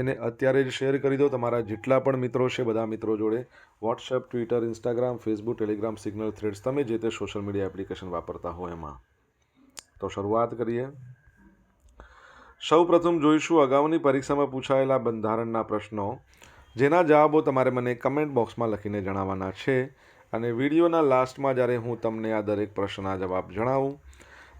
એને અત્યારે જ શેર કરી દો. તમારા જેટલા પણ મિત્રો છે, બધા મિત્રો જોડે WhatsApp Twitter Instagram Facebook Telegram Signal Threads તમે જે તે સોશિયલ મીડિયા એપ્લિકેશન વાપરતા હો એમાં. તો શરૂઆત કરીએ. સૌ પ્રથમ જોઈશું અગાઉની પરીક્ષામાં પૂછાયેલા બંધારણના પ્રશ્નો, જેના જવાબો તમારે મને કમેન્ટ બોક્સમાં લખીને જણાવવાના છે અને વિડીયોના લાસ્ટમાં જ્યારે હું તમને આ દરેક પ્રશ્નના જવાબ જણાવું,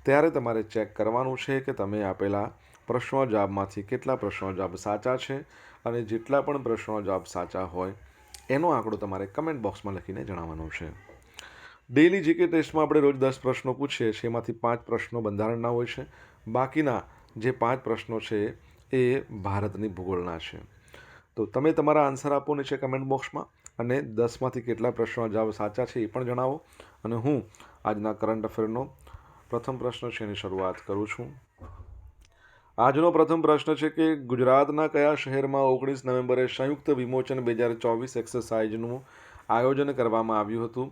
ત્યારે તમારે ચેક કરવાનું છે કે તમે આપેલા પ્રશ્નો જવાબમાંથી કેટલા પ્રશ્નો જવાબ સાચા છે અને જેટલા પણ પ્રશ્નો જવાબ સાચા હોય, એનો આંકડો તમારે કમેન્ટ બોક્સમાં લખીને જણાવવાનો છે. ડેઇલી જીકે ટેસ્ટમાં આપણે રોજ દસ પ્રશ્નો પૂછીએ છીએ, એમાંથી પાંચ પ્રશ્નો બંધારણના હોય છે. બાકીના જે પાંચ પ્રશ્નો છે એ ભારતની ભૂગોળના છે. તો તમે તમારા આન્સર આપો છે કમેન્ટ બોક્સમાં અને દસમાંથી કેટલા પ્રશ્નો જવાબ સાચા છે એ પણ જણાવો. અને હું આજના કરંટ અફેરનો પ્રથમ પ્રશ્ન છે એની શરૂઆત કરું છું. આજનો પ્રથમ પ્રશ્ન છે કે ગુજરાતના કયા શહેરમાં ઓગણીસ નવેમ્બરે સંયુક્ત વિમોચન બે હજાર ચોવીસ એક્સરસાઇઝનું આયોજન કરવામાં આવ્યું હતું?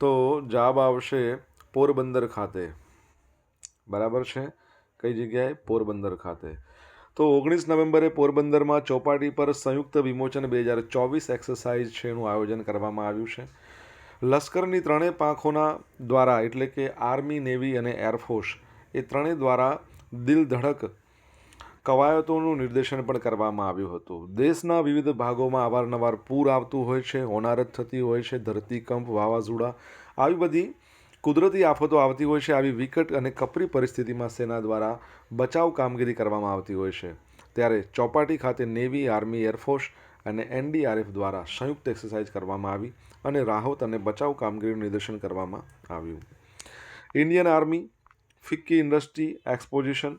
તો જવાબ આવશે પોરબંદર ખાતે. બરાબર છે? કઈ જગ્યાએ? પોરબંદર ખાતે. તો ઓગણીસ નવેમ્બરે પોરબંદરમાં ચોપાટી પર સંયુક્ત વિમોચન બે હજાર ચોવીસ એક્સરસાઇઝ છે એનું આયોજન કરવામાં આવ્યું છે? લશ્કરની ત્રણેય પાંખોના દ્વારા, એટલે કે આર્મી, નેવી અને એરફોર્સ, એ ત્રણેય દ્વારા દિલ ધડક કવાયતોનું નિર્દેશન પણ કરવામાં આવ્યું હતું. દેશના વિવિધ ભાગોમાં અવારનવાર પૂર આવતું હોય છે, હોનારત થતી હોય છે, ધરતીકંપ, વાવાઝોડા આવી બધી કુદરતી આફતો આવતી હોય છે, આવી વિકટ અને કપરી પરિસ્થિતિમાં સેના દ્વારા બચાવ કામગીરી કરવામાં આવતી હોય છે. ત્યારે ચોપાટી ખાતે નેવી આર્મી એરફોર્સ અને એનડીઆરએફ દ્વારા સંયુક્ત એક્સરસાઇઝ કરવામાં આવી અને રાહત અને બચાવ કામગીરીનું નિદર્શન કરવામાં આવ્યું. Indian army FICCI industry exposition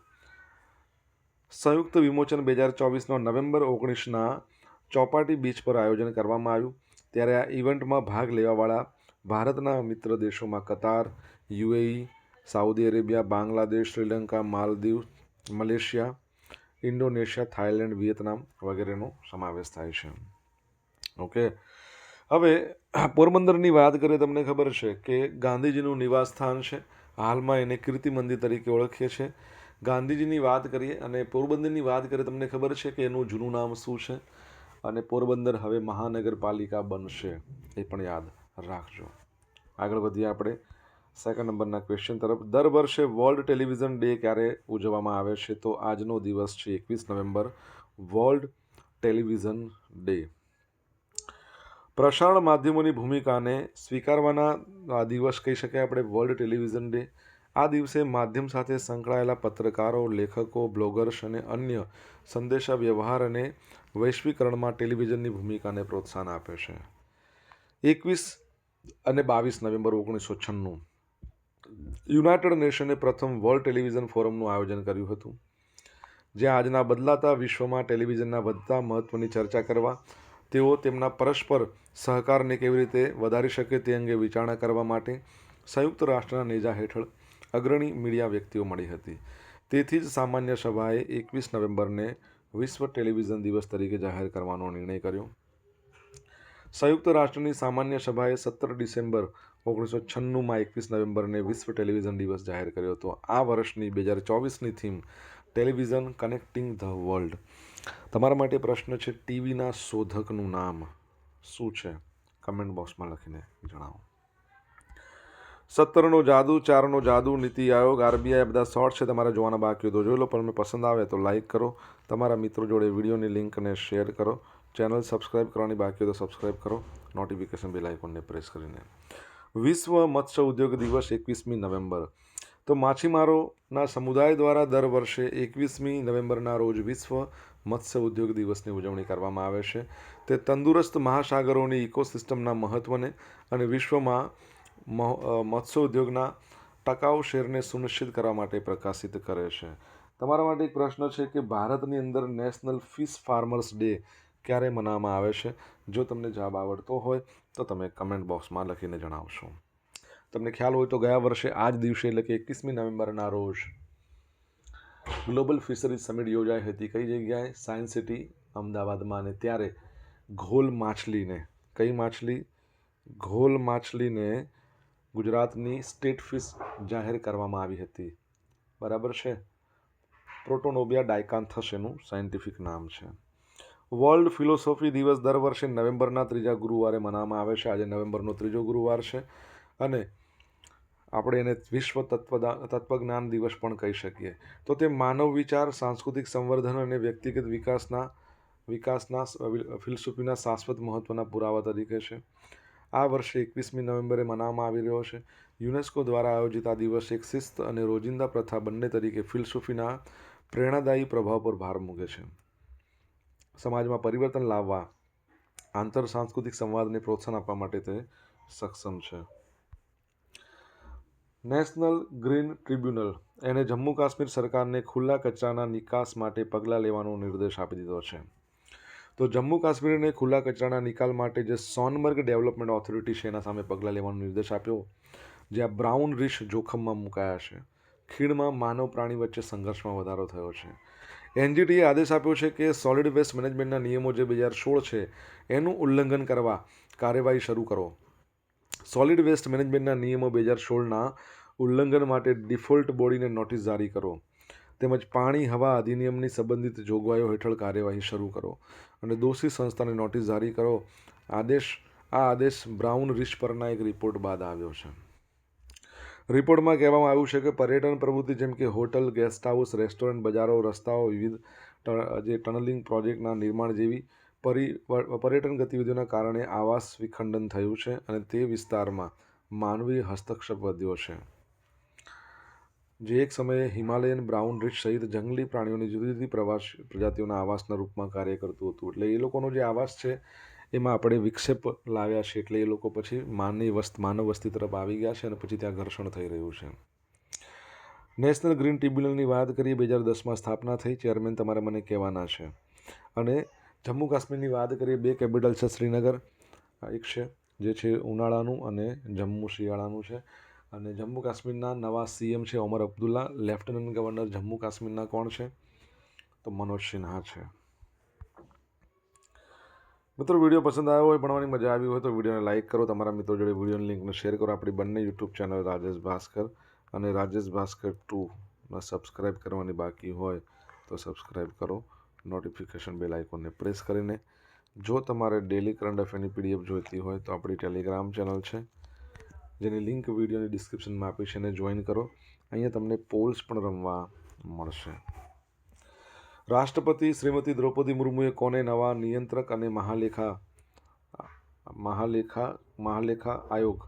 સંયુક્ત વિમોચન બે હજાર ચોવીસનો નવેમ્બર ઓગણીસના ચોપાટી બીચ પર આયોજન કરવામાં આવ્યું. ત્યારે આ ઇવેન્ટમાં ભાગ લેવાવાળા ભારતના મિત્ર દેશોમાં Qatar, UAE, Saudi Arabia, Bangladesh, Sri Lanka Maldives Malaysia, Indonesia, Thailand, Vietnam વગેરેનો સમાવેશ થાય છે. ઓકે. હવે, પોરબંદરની વાત કરીએ, તમને ખબર છે કે ગાંધીજીનું નિવાસ સ્થાન છે. હાલમાં એને કીર્તિ મંદિર તરીકે ઓળખીએ છીએ. ગાંધીજીની વાત કરીએ અને પોરબંદરની વાત કરીએ, તમને ખબર છે કે એનું જૂનું નામ શું છે? અને પોરબંદર હવે મહાનગરપાલિકા બનશે, એ પણ યાદ રાખજો. આગળ વધીએ આપણે સેકન્ડ નંબરના ક્વેશ્ચન તરફ. દર વર્ષે વર્લ્ડ ટેલિવિઝન ડે ક્યારે ઉજવવામાં આવે છે? તો આજનો દિવસ છે એકવીસ નવેમ્બર, વર્લ્ડ ટેલિવિઝન ડે. પ્રસારણ માધ્યમોની ભૂમિકાને સ્વીકારવાના દિવસ કહી શકાય આપણે, વર્લ્ડ ટેલિવિઝન ડે. આ દિવસે માધ્યમ સાથે સંકળાયેલા પત્રકારો, લેખકો, બ્લોગર્સ અને અન્ય સંદેશા વ્યવહાર અને વૈશ્વિકરણમાં ટેલિવિઝનની ભૂમિકાને પ્રોત્સાહન આપે છે. એકવીસ અને બાવીસ નવેમ્બર ઓગણીસો છન્નું. યુનાઇટેડ નેશને પ્રથમ વર્લ્ડ ટેલિવિઝન ફોરમનું આયોજન કર્યું હતું જ્યાં આજના બદલાતા વિશ્વમાં ટેલિવિઝનના વધતા મહત્ત્વની ચર્ચા કરવા, તેઓ તેમના પરસ્પર સહકારને કેવી રીતે વધારી શકે તે અંગે વિચારણા કરવા માટે સંયુક્ત રાષ્ટ્રના નેજા હેઠળ અગ્રણી મીડિયા વ્યક્તિઓ મળી હતી. તેથી જ સામાન્ય સભાએ એકવીસ નવેમ્બરને વિશ્વ ટેલિવિઝન દિવસ તરીકે જાહેર કરવાનો નિર્ણય કર્યો. સંયુક્ત રાષ્ટ્રની સામાન્ય સભાએ સત્તર ડિસેમ્બર ઓગણીસો છન્નુંમાં એકવીસ નવેમ્બરને વિશ્વ ટેલિવિઝન દિવસ જાહેર કર્યો હતો. આ વર્ષની બે હજાર ચોવીસની theme television connecting the world. તમારા માટે પ્રશ્ન છે, ટીવીના શોધકનું નામ શું છે? કમેન્ટ બોક્સમાં લખીને જણાવો. સત્તરનો જાદુ, ચારનો જાદુ નીતિ આયોગ આરબીઆઈ બધા શોર્ટ છે, તમારે જોવાના બાકી તો જોઈ લો, પણ પસંદ આવે તો લાઈક કરો. તમારા મિત્રો જોડે વિડીયોની લિંકને શેર કરો. ચેનલ સબસ્ક્રાઇબ કરવાની બાકી તો સબસ્ક્રાઇબ કરો. નોટિફિકેશન બેલ આઇકોનને પ્રેસ કરીને. વિશ્વ મત્સ્ય ઉદ્યોગ દિવસ એકવીસમી નવેમ્બર. તો માછીમારોના સમુદાય દ્વારા દર વર્ષે એકવીસમી નવેમ્બરના રોજ વિશ્વ મત્સ્ય ઉદ્યોગ દિવસની ઉજવણી કરવામાં આવે છે. તે તંદુરસ્ત મહાસાગરોની ઇકોસિસ્ટમના મહત્ત્વને અને વિશ્વમાં મત્સ્ય ઉદ્યોગના ટકાઉ શેરને સુનિશ્ચિત કરવા માટે પ્રકાશિત કરે છે. તમારા માટે એક પ્રશ્ન છે કે ભારતની અંદર નેશનલ ફિશ ફાર્મર્સ ડે ક્યારે મનાવવામાં આવે છે? જો તમને જવાબ આવડતો હોય, તો તમે કમેન્ટ બોક્સમાં લખીને જણાવશો. તમને ખ્યાલ હોય તો ગયા વર્ષે આ જ દિવસે એટલે કે એકવીસમી નવેમ્બરના રોજ ગ્લોબલ ફિશરીઝ સમિટ યોજાઈ હતી. કઈ જગ્યાએ? સાયન્સ સિટી, અમદાવાદમાં. અને ત્યારે ઘોલ માછલીને, કઈ માછલી? ઘોલ માછલીને ગુજરાતની સ્ટેટ ફીસ જાહેર કરવામાં આવી હતી. બરાબર છે? પ્રોટોનોબિયા ડાયકાન્થસ એનું સાયન્ટિફિક નામ છે. વર્લ્ડ ફિલોસોફી દિવસ દર વર્ષે નવેમ્બરના ત્રીજા ગુરુવારે મનાવવામાં આવે છે. આજે નવેમ્બરનો ત્રીજો ગુરુવાર છે અને આપણે એને વિશ્વ તત્વદા, તત્વજ્ઞાન દિવસ પણ કહી શકીએ. તો તે માનવ વિચાર, સાંસ્કૃતિક સંવર્ધન અને વ્યક્તિગત વિકાસના વિકાસના ફિલસૂફીના શાશ્વત મહત્ત્વના પુરાવા તરીકે છે. આ વર્ષે એકવીસમી નવેમ્બરે મનાવવામાં આવી રહ્યો છે. યુનેસ્કો દ્વારા આયોજિત આ દિવસ એક શિસ્ત અને રોજિંદા પ્રથા બંને તરીકે ફિલસૂફીના પ્રેરણાદાયી પ્રભાવ પર ભાર મૂકે છે. સમાજમાં પરિવર્તન લાવવા, આંતર સાંસ્કૃતિક સંવાદને પ્રોત્સાહન આપવા માટે તે સક્ષમ છે. નેશનલ ગ્રીન ટ્રિબ્યુનલ એણે જમ્મુ કાશ્મીર સરકારને ખુલ્લા કચરાના નિકાસ માટે પગલાં લેવાનો નિર્દેશ આપી દીધો છે. તો જમ્મુ કાશ્મીરને ખુલ્લા કચરાના નિકાલ માટે જે સોનમર્ગ ડેવલપમેન્ટ ઓથોરિટી છે, એના સામે પગલાં લેવાનો નિર્દેશ આપ્યો. જ્યાં બ્રાઉન રીશ જોખમમાં મુકાયા છે. ખીણમાં માનવ પ્રાણી વચ્ચે સંઘર્ષમાં વધારો થયો છે. એનજીટીએ આદેશ આપ્યો છે કે સોલિડ વેસ્ટ મેનેજમેન્ટના નિયમો જે બે હજાર સોળ છે, એનું ઉલ્લંઘન કરવા કાર્યવાહી શરૂ કરો. સોલિડ વેસ્ટ મેનેજમેન્ટના નિયમો બે હજાર સોળના ઉલ્લંઘન માટે ડિફોલ્ટ બોડીને નોટિસ જારી કરો. તેમજ પાણી, હવા અધિનિયમની સંબંધિત જોગવાઈઓ હેઠળ કાર્યવાહી શરૂ કરો અને દોષી સંસ્થાને નોટિસ જારી કરો. આદેશ, આ આદેશ બ્રાઉન રીચ પરના એક રિપોર્ટ બાદ આવ્યો છે. રિપોર્ટમાં કહેવામાં આવ્યું છે કે પર્યટન પ્રવૃત્તિ જેમ કે હોટલ, ગેસ્ટ હાઉસ, રેસ્ટોરન્ટ, બજારો, રસ્તાઓ, વિવિધ જે ટનલિંગ પ્રોજેક્ટના નિર્માણ જેવી પરી પર્યટન ગતિવિધિઓના કારણે આવાસ વિખંડન થયું છે અને તે વિસ્તારમાં માનવીય હસ્તક્ષેપ વધ્યો છે. જે એક સમયે હિમાલયન બ્રાઉન રીચ સહિત જંગલી પ્રાણીઓની જુદી જુદી પ્રવાસ પ્રજાતિઓના આવાસના રૂપમાં કાર્ય કરતું હતું. એટલે એ લોકોનો જે આવાસ છે, એમાં આપણે વિક્ષેપ લાવ્યા છે. એટલે એ લોકો પછી માનવી વસ્ત, માનવ વસ્તી તરફ આવી ગયા છે અને પછી ત્યાં ઘર્ષણ થઈ રહ્યું છે. નેશનલ ગ્રીન ટ્રિબ્યુનલની વાત કરીએ, બે હજાર દસમાં સ્થાપના થઈ. ચેરમેન તમારે મને કહેવાના છે. અને જમ્મુ કાશ્મીરની વાત કરીએ, બે કેપિટલ છે, શ્રીનગર એક છે, જે છે ઉનાળાનું અને જમ્મુ શિયાળાનું છે. અને જમ્મુ કાશ્મીરના નવા સીએમ છે ઓમર અબ્દુલ્લા. લેફ્ટનન્ટ ગવર્નર જમ્મુ કાશ્મીરના કોણ છે? તો મનોજ સિન્હા છે. મિત્રો, વીડિયો પસંદ આવ્યો હોય, ભણવાની મજા આવી હોય, તો વિડીયોને લાઇક કરો. તમારા મિત્રો જોડે વિડીયોની લિંકને શેર કરો. આપણી બંને યુટ્યુબ ચેનલ રાજેશ ભાસ્કર અને રાજેશ ભાસ્કર ટુને સબસ્ક્રાઇબ કરવાની બાકી હોય, તો સબસ્ક્રાઇબ કરો. નોટિફિકેશન બેલ આઇકોનને પ્રેસ કરીને જો તમારે ડેલી કરંટ અફેરની પીડીએફ જોઈતી હોય, તો આપણી ટેલિગ્રામ ચેનલ છે. જેની લિંક વિડીયોની ડિસ્ક્રિપ્શનમાં આપી છે એને જોઈન કરો. અહીંયા તમને પોલ્સ પણ રમવા મળશે. રાષ્ટ્રપતિ શ્રીમતી દ્રૌપદી મુર્મુએ કોને નવા નિયંત્રક અને મહાલેખા મહાલેખા મહાલેખા આયોગ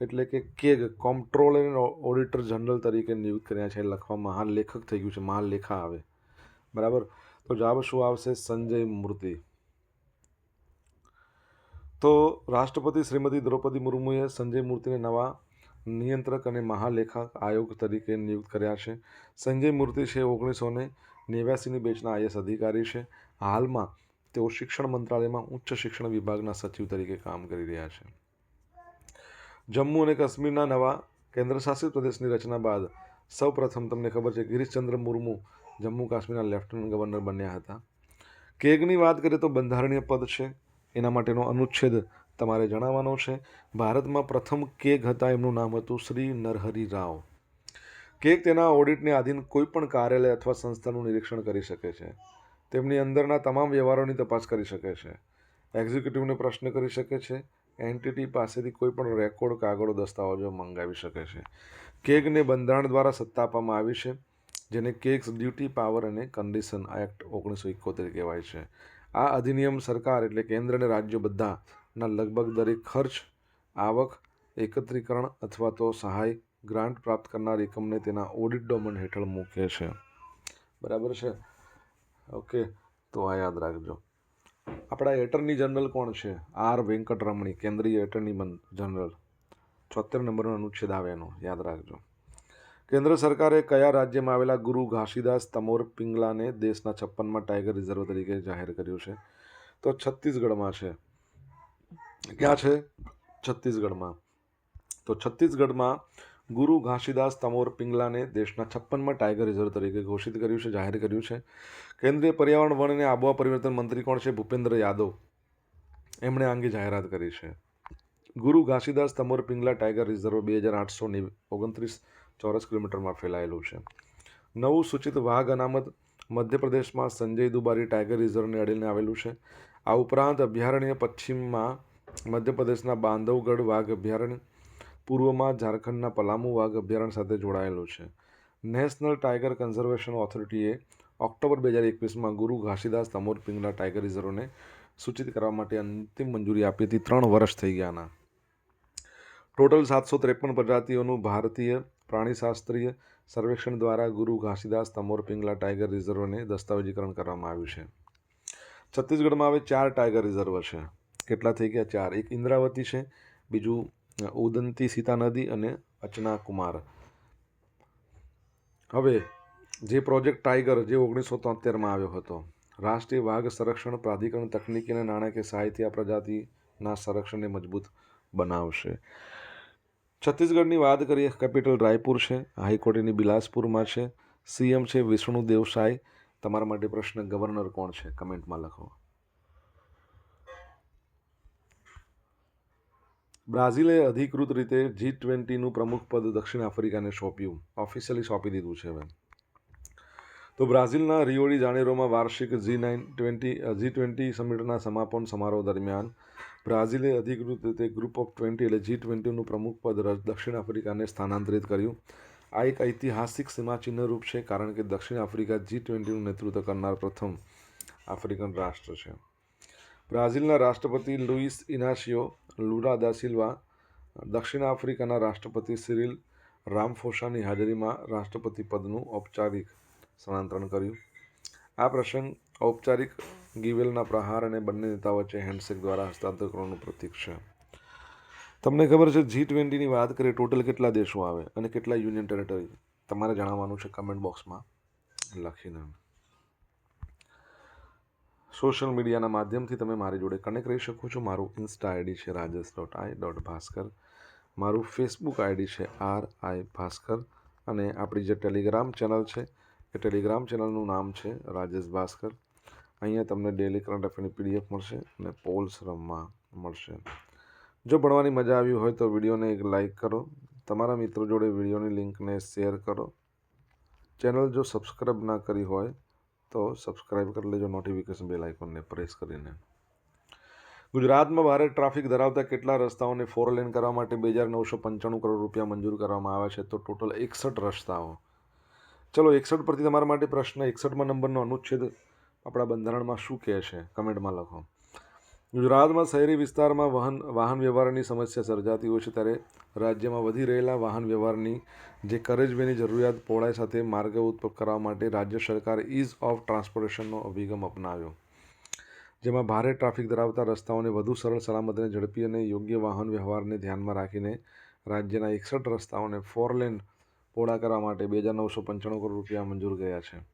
એટલે કે CAG comptroller and auditor general તરીકે નિયુક્ત કર્યા છે. લખવા મહાલેખક થઈ ગયું છે. મહાલેખા આવે. બરાબર? તો જવાબ શું આવશે? સંજય મૂર્તિ. તો રાષ્ટ્રપતિ શ્રીમતી દ્રૌપદી મુર્મુએ સંજય મૂર્તિને નવા નિયંત્રક અને મહાલેખક આયોગ તરીકે નિયુક્ત કર્યા છે. સંજય મૂર્તિ છે ઓગણીસો ને નેવ્યાસીની બેચના આઈએસ અધિકારી છે. હાલમાં તેઓ શિક્ષણ મંત્રાલયમાં ઉચ્ચ શિક્ષણ વિભાગના સચિવ તરીકે કામ કરી રહ્યા છે. જમ્મુ અને કાશ્મીરના નવા કેન્દ્રશાસિત પ્રદેશની રચના બાદ સૌપ્રથમ તમને ખબર છે ગિરીશચંદ્ર મુર્મુ જમ્મુ કાશ્મીરના લેફ્ટનન્ટ ગવર્નર બન્યા હતા. કેગની વાત કરીએ તો બંધારણીય પદ છે. એના માટેનો અનુચ્છેદ તમારે જણાવવાનો છે. ભારતમાં પ્રથમ કેગ હતા, એમનું નામ હતું શ્રી નરહરી રાવ. કેગ તેના ઓડિટને આધીન કોઈપણ કાર્યાલય અથવા સંસ્થાનું નિરીક્ષણ કરી શકે છે. તેમની અંદરના તમામ વ્યવહારોની તપાસ કરી શકે છે. એક્ઝિક્યુટિવને પ્રશ્ન કરી શકે છે. એન્ટિટી પાસેથી કોઈપણ રેકોર્ડ, કાગળો, દસ્તાવેજો મંગાવી શકે છે. કેગને બંધારણ દ્વારા સત્તા આપવામાં આવી છે, જેને કેક્સ ડ્યુટી પાવર અને કન્ડિશન એક્ટ ઓગણીસો એકોતેર કહેવાય છે. આ અધિનિયમ સરકાર એટલે કેન્દ્ર અને રાજ્યો બધાના લગભગ દરેક ખર્ચ, આવક, એકત્રીકરણ અથવા તો સહાય ગ્રાન્ટ પ્રાપ્ત કરનાર એકમને તેના ઓડિટ ડોમન હેઠળ મૂકે છે. બરાબર છે? ઓકે, તો આ યાદ રાખજો. આપણા એટર્ની જનરલ કોણ છે? આર વેંકટરમણી, કેન્દ્રીય એટર્ની જનરલ. છોતેર નંબરનો અનુચ્છેદ આવે એનો, યાદ રાખજો. કેન્દ્ર સરકારે કયા રાજ્યમાં આવેલા ગુરુ ઘાસીદાસ તમોર પિંગલાને દેશના છપ્પનમાં ટાઈગર રિઝર્વ તરીકે જાહેર કર્યું છે? તો છત્તીસગઢમાં છે. ક્યાં છે? છત્તીસગઢમાં. તો છત્તીસગઢમાં ગુરુ ઘાસીદાસ તમોર પિંગલાને દેશના છપ્પનમાં ટાઈગર રિઝર્વ તરીકે ઘોષિત કર્યું છે, જાહેર કર્યું છે. કેન્દ્રીય પર્યાવરણ વન અને આબોહવા પરિવર્તન મંત્રી કોણ છે? ભૂપેન્દ્ર યાદવ. એમણે આ અંગે જાહેરાત કરી છે. ગુરુ ઘાસીદાસ તમોર પિંગલા ટાઈગર રિઝર્વ બે હજાર આઠસો ઓગણત્રીસ ચોરસ કિલોમીટરમાં ફેલાયેલું છે. નવું સૂચિત વાઘ અનામત મધ્યપ્રદેશમાં સંજય દુબારી ટાઈગર રિઝર્વને અડીને આવેલું છે. આ ઉપરાંત અભયારણ્ય પશ્ચિમમાં મધ્યપ્રદેશના બાંધવગઢ વાઘ અભયારણ્ય, પૂર્વમાં ઝારખંડના પલામુ વાઘ અભયારણ્ય સાથે જોડાયેલું છે. નેશનલ ટાઈગર કન્ઝર્વેશન ઓથોરિટીએ ઓક્ટોબર બે હજાર એકવીસમાં ગુરુ ઘાસીદાસ તમોર પિંગલા ટાઈગર રિઝર્વને સૂચિત કરવા માટે અંતિમ મંજૂરી આપી હતી. ત્રણ વર્ષ થઈ ગયાના. ટોટલ સાતસો ત્રેપન પ્રજાતિઓનું ભારતીય પ્રાણીશાસ્ત્રીય સર્વેક્ષણ દ્વારા ગુરુ ઘાસીદાસ તમોર પિંગલા ટાઈગર રિઝર્વને દસ્તાવેજીકરણ કરવામાં આવ્યું છે. છત્તીસગઢમાં હવે ચાર ટાઈગર રિઝર્વ છે. કેટલા થઈ ગયા? ચાર. એક ઇન્દ્રાવતી છે, બીજું ઉદંતી સીતા નદી અને અચના કુમાર હવે, જે પ્રોજેક્ટ ટાઈગર જે ઓગણીસો તોતેરમાં આવ્યો હતો, રાષ્ટ્રીય વાઘ સંરક્ષણ પ્રાધિકરણ તકનીકી અને નાણાકીય સહાયથી પ્રજાતિના સંરક્ષણને મજબૂત બનાવશે. છત્તીસગઢની વાત કરીએ, કેપિટલ રાયપુર છે, હાઈકોર્ટની બિલાસપુરમાં છે, સીએમ છે વિષ્ણુ દેવસાઈ. તમારા માટે પ્રશ્ન, ગવર્નર કોણ છે? કમેન્ટમાં લખો. બ્રાઝિલે અધિકૃત રીતે જી ટ્વેન્ટીનું પ્રમુખ પદ દક્ષિણ આફ્રિકાને સોંપ્યું. ઓફિશિયલી સોંપી દીધું છે હવે. તો બ્રાઝિલના રિયોડી જાણેરોમાં વાર્ષિક G nine twenty, G twenty સમિટના સમાપન સમારોહ દરમિયાન બ્રાઝિલે અધિકૃત રીતે ગ્રુપ ઓફ ટ્વેન્ટી એટલે જી ટ્વેન્ટીનું પ્રમુખ પદ દક્ષિણ આફ્રિકાને સ્થાનાંતરિત કર્યું. આ એક ઐતિહાસિક સીમાચિહ્ન રૂપ છે કારણ કે દક્ષિણ આફ્રિકા જી ટ્વેન્ટીનું નેતૃત્વ કરનાર પ્રથમ આફ્રિકન રાષ્ટ્ર છે. બ્રાઝિલના રાષ્ટ્રપતિ લુઇસ ઇનાશિયો, લુરા દા સિલ્વા, દક્ષિણ આફ્રિકાના રાષ્ટ્રપતિ સિરિલ રામફોસાની હાજરીમાં રાષ્ટ્રપતિ પદનું ઔપચારિક સ્થાનાંતરણ કર્યું. આ પ્રસંગ ઔપચારિક ગિવેલના પ્રહાર અને બંને નેતાઓ વચ્ચે હેન્ડશેક દ્વારા હસ્તાંતર કરવાનું પ્રતીક છે. તમને ખબર છે જી ટ્વેન્ટીની વાત કરીએ, ટોટલ કેટલા દેશો આવે અને કેટલા યુનિયન ટેરેટરી? તમારે જણાવવાનું છે કમેન્ટ બોક્સમાં લખીને સોશિયલ મીડિયાના માધ્યમથી તમે મારી જોડે કનેક્ટ રહી શકો છો. મારું ઇન્સ્ટા આઈડી છે Rajesh dot I dot Bhaskar મારું ફેસબુક આઈડી છે આર આઈ ભાસ્કર અને આપણી જે ટેલિગ્રામ ચેનલ છે, એ ટેલિગ્રામ ચેનલનું નામ છે રાજેશ ભાસ્કર અહીંયા તમને ડેલી કરંટ અફેરની પીડીએફ મળશે અને પોલ્સ રમવા મળશે. જો ભણવાની મજા આવી હોય તો વિડીયોને એક લાઇક કરો. તમારા મિત્રો જોડે વિડીયોની લિંકને શેર કરો. ચેનલ જો સબસ્ક્રાઈબ ના કરી હોય તો સબસ્ક્રાઈબ કરી લેજો નોટિફિકેશન બેલ આઇકોનને પ્રેસ કરીને. ગુજરાતમાં ભારે ટ્રાફિક ધરાવતા કેટલા રસ્તાઓને ફોર લેન કરવા માટે બે હજાર નવસો પંચાણું કરોડ રૂપિયા મંજૂર કરવામાં આવ્યા છે, તો ટોટલ એકસઠ રસ્તાઓ. ચલો એકસઠ પરથી તમારા માટે પ્રશ્ન, એકસઠમાં નંબરનો અનુચ્છેદ આપણા બંધારણમાં શું કહે છે? કમેન્ટમાં લખો. ગુજરાતમાં શહેરી વિસ્તારમાં વાહન વાહન વ્યવહારની સમસ્યા સર્જાતી હોય છે ત્યારે રાજ્યમાં વધી રહેલા વાહન વ્યવહારની જે કરેજવેની જરૂરિયાત પહોળાઈ સાથે માર્ગ ઉત્પન્ન કરવા માટે રાજ્ય સરકારે ઇઝ ઓફ ટ્રાન્સપોર્ટેશનનો અભિગમ અપનાવ્યો. જેમાં ભારે ટ્રાફિક ધરાવતા રસ્તાઓને વધુ સરળ સલામત અને ઝડપી અને યોગ્ય વાહન વ્યવહારને ધ્યાનમાં રાખીને રાજ્યના એકસઠ રસ્તાઓને ફોર લેન પહોળા કરવા માટે બે હજાર નવસો પંચાણું કરોડ રૂપિયા મંજૂર ગયા છે.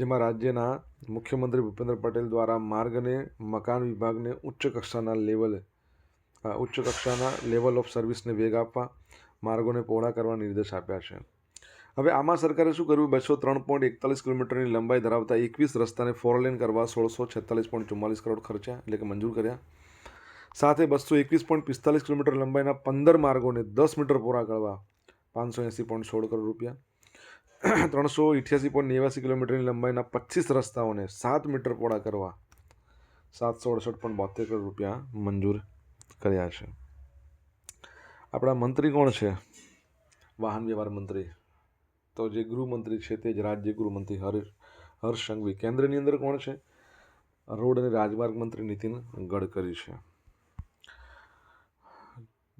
જેમાં રાજ્યના મુખ્યમંત્રી ભૂપેન્દ્ર પટેલ દ્વારા માર્ગ અને મકાન વિભાગને ઉચ્ચ કક્ષાના લેવલ ઉચ્ચ કક્ષાના લેવલ ઓફ સર્વિસને વેગ આપવા માર્ગોને પહોળા કરવા નિર્દેશ આપ્યા છે. હવે આમાં સરકારે શું કર્યું? બસો ત્રણ પોઈન્ટ એકતાલીસ કિલોમીટરની લંબાઈ ધરાવતા એકવીસ રસ્તાને ફોરલેન કરવા સોળસો છેતાલીસ પોઈન્ટ ચુમ્માલીસ કરોડ ખર્ચ્યા, એટલે કે મંજૂર કર્યા. સાથે બસો એકવીસ પોઈન્ટ પિસ્તાલીસ કિલોમીટર લંબાઈના પંદર માર્ગોને દસ મીટર પૂરા કરવા પાંચસો એંસી પોઈન્ટ સોળ કરોડ રૂપિયા. ત્રણસો અઠ્યાસી પોઈન્ટ નેવ્યાસી કિલોમીટરની લંબાઈના પચીસ રસ્તાઓને સાત મીટર પહોળા કરવા સાતસો અડસઠ પોઈન્ટ બોતેર કરોડ રૂપિયા મંજૂર કર્યા છે. આપણા મંત્રી કોણ છે? વાહન વ્યવહાર મંત્રી. તો જે ગૃહમંત્રી છે તે જ રાજ્ય ગૃહમંત્રી હર્ષ હર્ષ સંઘવી. કેન્દ્રની અંદર કોણ છે? રોડ અને રાજમાર્ગ મંત્રી નીતિન ગડકરી છે.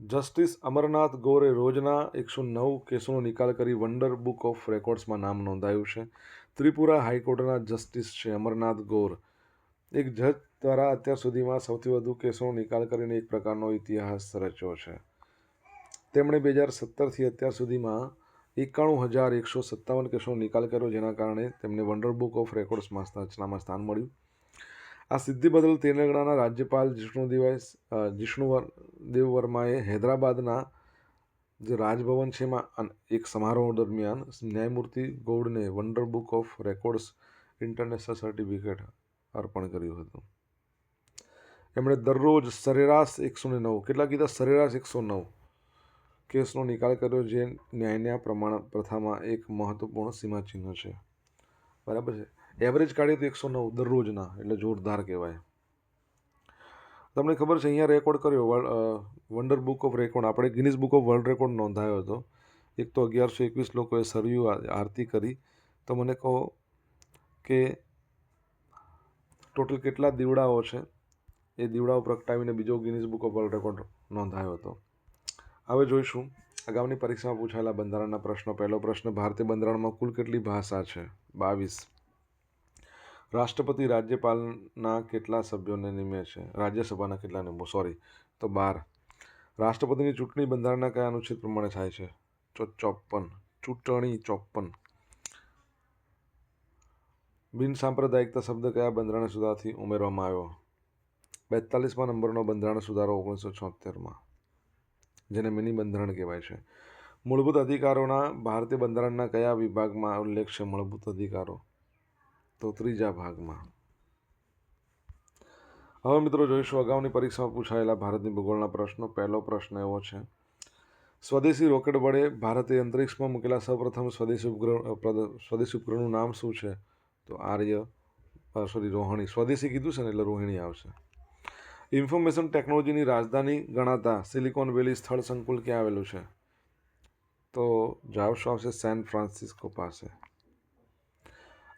જસ્ટિસ અમરનાથ ગોરે રોજના એકસો નવ કેસોનો નિકાલ કરી વંડર બુક ઓફ રેકોર્ડ્સમાં નામ નોંધાયું છે. ત્રિપુરા હાઈકોર્ટના જસ્ટિસ છે અમરનાથ ગોર. એક જજ દ્વારા અત્યાર સુધીમાં સૌથી વધુ કેસોનો નિકાલ કરીને એક પ્રકારનો ઇતિહાસ રચ્યો છે. તેમણે બે હજાર સત્તરથી અત્યાર સુધીમાં એકાણું હજાર એકસો સત્તાવન કેસોનો નિકાલ કર્યો, જેના કારણે તેમને વંડર બુક ઓફ રેકોર્ડ્સમાં રચનામાં સ્થાન મળ્યું. આ સિદ્ધિ બદલ તેલંગણાના રાજ્યપાલ જિષ્ણુ દિવસ જિષ્ણુ દેવ વર્માએ હૈદરાબાદના જે રાજભવન છે એમાં એક સમારોહ દરમિયાન ન્યાયમૂર્તિ ગૌડને wonder book of records international certificate અર્પણ કર્યું હતું. એમણે દરરોજ સરેરાશ એકસો ને નવ, કેટલા કીધા? સરેરાશ એકસો નવ કેસનો નિકાલ કર્યો, જે ન્યાયના પ્રમાણ, પ્રથામાં એક મહત્વપૂર્ણ સીમાચિહ્ન છે. બરાબર છે. એવરેજ કાઢીએ તો એકસો નવ દરરોજના, એટલે જોરદાર કહેવાય. તમને ખબર છે, અહીંયા રેકોર્ડ કર્યો વંડર બુક ઓફ રેકોર્ડ આપણે Guinness book of world record નોંધાયો હતો. એક તો અગિયારસો એકવીસ લોકોએ સરયુ આરતી કરી. તો મને કહો કે ટોટલ કેટલા દીવડાઓ છે? એ દીવડાઓ પ્રગટાવીને બીજો Guinness book of world record નોંધાયો હતો. હવે જોઈશું. અગાઉની પરીક્ષામાં પૂછાયેલા બંધારણના પ્રશ્નો. પહેલો પ્રશ્ન, ભારતીય બંધારણમાં કુલ કેટલી ભાષા છે? બાવીસ. રાષ્ટ્રપતિ રાજ્યપાલના કેટલા સભ્યોને નિમે છે? રાજ્યસભાના કેટલા નિમો? સોરી, તો બાર. રાષ્ટ્રપતિની ચૂંટણી બંધારણના કયા અનુચ્છેદ પ્રમાણે થાય છે? તો ચોપન ચૂંટણી ચોપન બિનસાંપ્રદાયિકતા શબ્દ કયા બંધારણ સુધારથી ઉમેરવામાં આવ્યો? બેતાલીસમાં નંબરનો બંધારણ સુધારો ઓગણીસો છોતેરમાં. જેને મિની બંધારણ કહેવાય છે. મૂળભૂત અધિકારોના ભારતીય બંધારણના કયા વિભાગમાં ઉલ્લેખ છે મૂળભૂત અધિકારો? તો ત્રીજા ભાગમાં. હવે મિત્રો જોઈશું અગાઉની પરીક્ષામાં પૂછાયેલા ભારતની ભૂગોળના પ્રશ્નો. પહેલો પ્રશ્ન એવો છે. સ્વદેશી રોકેટ વડે ભારતે અંતરિક્ષમાં મૂકેલા સૌપ્રથમ સ્વદેશી ઉપગ્રહ સ્વદેશી ઉપગ્રહનું નામ શું છે? તો આર્ય સોરી રોહિણી. સ્વદેશી કીધું છે ને એટલે રોહિણી આવશે. ઇન્ફોર્મેશન ટેકનોલોજીની રાજધાની ગણાતા સિલિકોન વેલી સ્થળ સંકુલ ક્યાં આવેલું છે? તો જવાબ શું આવશે? સેન ફ્રાન્સિસ્કો પાસે.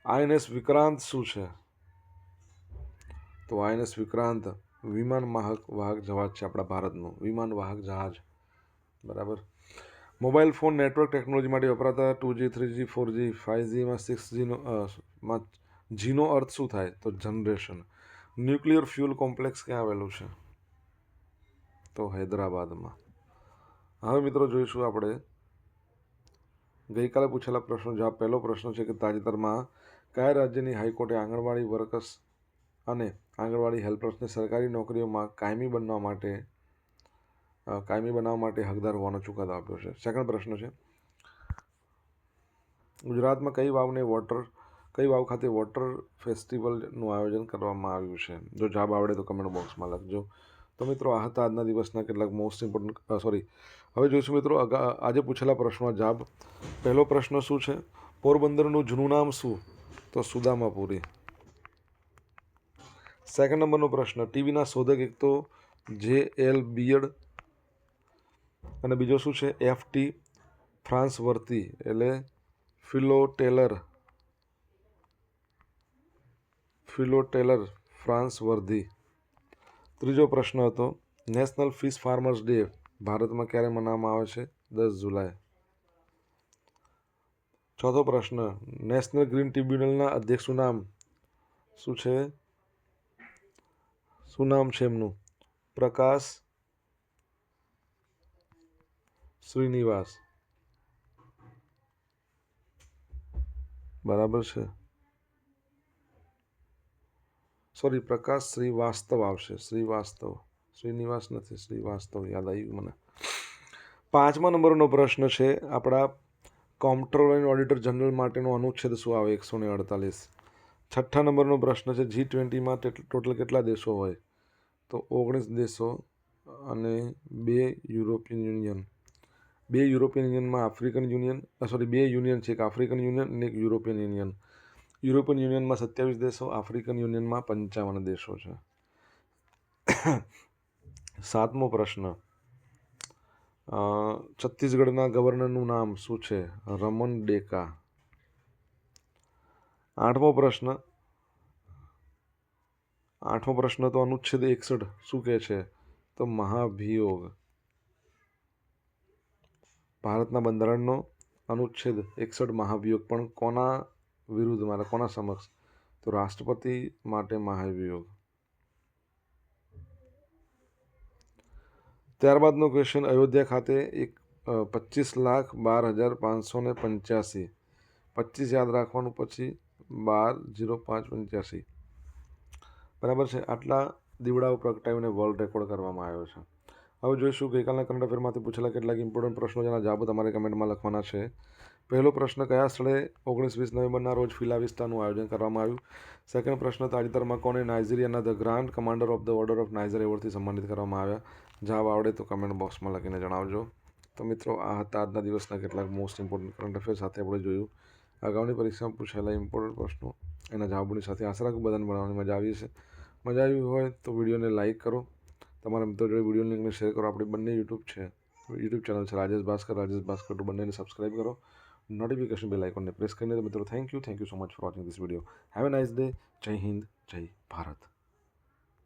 આઈએનએસ વિક્રાંત શું છે? તો આઈએનએસ વિક્રાંત, વિમાન વાહક વાહક જહાજ છે આપણા ભારતનું. વિમાન વાહક જહાજ. બરાબર. મોબાઈલ ફોન નેટવર્ક ટેકનોલોજી માટે વપરાતા two G, three G, four G five જીમાં six જીનો માં જીનો અર્થ શું થાય? તો જનરેશન. ન્યુક્લિયર ફ્યુલ કોમ્પ્લેક્સ ક્યાં આવેલું છે? તો હૈદરાબાદમાં. હવે મિત્રો જોઈશું આપણે ગઈકાલે પૂછેલા પ્રશ્નો. જવાબ પહેલો પ્રશ્ન છે કે તાજેતરમાં કયા રાજ્યની હાઈકોર્ટે આંગણવાડી વર્કર્સ અને આંગણવાડી હેલ્પર્સને સરકારી નોકરીઓમાં કાયમી બનવા માટે કાયમી બનાવવા માટે હકદાર હોવાનો ચુકાદો આપ્યો છે? સેકન્ડ પ્રશ્ન છે, ગુજરાતમાં કઈ વાવને વોટર કઈ વાવ ખાતે વોટર ફેસ્ટિવલનું આયોજન કરવામાં આવ્યું છે? જો જવાબ આવડે તો કમેન્ટ બોક્સમાં લખજો. તો મિત્રો, આ હતા આજના દિવસના કેટલાક મોસ્ટ ઇમ્પોર્ટન્ટ સોરી હવે જોઈશું મિત્રો આજે પૂછેલા પ્રશ્નો જવાબ. પહેલો પ્રશ્ન શું છે? પોરબંદરનું જૂનું નામ શું? તો સુદામાપુરી. સેકન્ડ નંબરનો પ્રશ્ન, ટીવીના શોધક એક તો જે એલ બીએડ અને બીજો શું છે? F T. ફ્રાન્સ વર્તી એટલે Philo Taylor. Philo Taylor Farnsworth. ત્રીજો પ્રશ્ન હતો, નેશનલ ફિશ ફાર્મર્સ ડે ભારતમાં ક્યારે મનાવવામાં આવે છે? દસ જુલાઈ. ચોથો પ્રશ્ન, નેશનલ ગ્રીન ટ્રિબ્યુનલના અધ્યક્ષનું નામ? શું છે? શું નામ છે એમનું? પ્રકાશ શ્રીનિવાસ. બરાબર છે? સોરી, પ્રકાશ શ્રીવાસ્તવ આવશે. શ્રીવાસ્તવ. શ્રીનિવાસ નથી, શ્રીવાસ્તવ યાદ આવ્યું મને. પાંચમા નંબરનો પ્રશ્ન છે, આપણા કોમ્પ્ટ્રોલર એન્ડ ઓડિટર જનરલ માટેનો અનુચ્છેદ શું આવે, એકસો ને અડતાલીસ? છઠ્ઠા નંબરનો પ્રશ્ન છે, જી ટ્વેન્ટીમાં ટોટલ કેટલા દેશો હોય? તો ઓગણીસ દેશો અને બે યુરોપિયન યુનિયન. બે યુરોપિયન યુનિયનમાં આફ્રિકન યુનિયન સોરી, બે યુનિયન છે, એક આફ્રિકન યુનિયન અને એક યુરોપિયન યુનિયન. યુરોપિયન યુનિયનમાં સત્યાવીસ દેશો, આફ્રિકન યુનિયનમાં પંચાવન દેશો છે. સાતમો પ્રશ્ન. છત્તીસગઢના ગવર્નરનું નામ શું છે? રમન ડેકા. આઠમો પ્રશ્ન. આઠમો પ્રશ્ન તો અનુચ્છેદ એકસઠ શું કહે છે? તો મહાભિયોગ. ભારતના બંધારણનો અનુચ્છેદ એકસઠ મહાભિયોગ પણ કોના વિરુદ્ધમાં મારા કોના સમક્ષ? તો રાષ્ટ્રપતિ માટે મહાભિયોગ ત્યારબાદનો ક્વેશ્ચન અયોધ્યા ખાતે એક પચીસ લાખ બાર હજાર પાંચસો ને પંચ્યાસી. પચીસ યાદ રાખવાનું, પછી બાર જીરો પાંચ પંચ્યાસી. બરાબર છે? આટલા દીવડાઓ પ્રગટાવીને વર્લ્ડ રેકોર્ડ કરવામાં આવ્યો છે. હવે જોઈશું, ગઈકાલના કરંટ અફેરમાંથી પૂછેલા કેટલાક ઇમ્પોર્ટન્ટ પ્રશ્નો જેના જવાબો તમારે કમેન્ટમાં લખવાના છે. પહેલો પ્રશ્ન કયા સ્થળે ઓગણીસ વીસ નવેમ્બરના રોજ ફિલા વિસ્તારનું આયોજન કરવામાં આવ્યું? સેકન્ડ પ્રશ્ન, તાજેતરમાં કોને નાઇજીરિયાના the grand commander of the order of Niger એવોર્ડથી સન્માનિત કરવામાં આવ્યા? જવાબ આવડે તો કમેન્ટ બોક્સમાં લખીને જણાવજો. તો મિત્રો, આ હતા આજના દિવસના કેટલાક મોસ્ટ ઇમ્પોર્ટન્ટ કરંટ અફેર સાથે આપણે જોયું. અગાઉની પરીક્ષામાં પૂછાયેલા ઇમ્પોર્ટન્ટ પ્રશ્નો, એના જવાબોની સાથે આશા રાખું બધાને ભણવાની મજા આવી છે મજા આવી હોય તો વિડીયોને લાઇક કરો. તમારા મિત્રો જોડે વીડિયો લિંકને શેર કરો. આપણી બંને યુટ્યુબ છે. યુટ્યુબ ચેનલ છે રાજેશ ભાસ્કર. રાજેશ ભાસ્કર બંનેને સબસ્ક્રાઈબ કરો. નોટિફિકેશન બેલ આઇકોનને પ્રેસ કરીને તો મિત્રો thank you thank you so much for watching this video have a nice day જય હિન્દ જય ભારત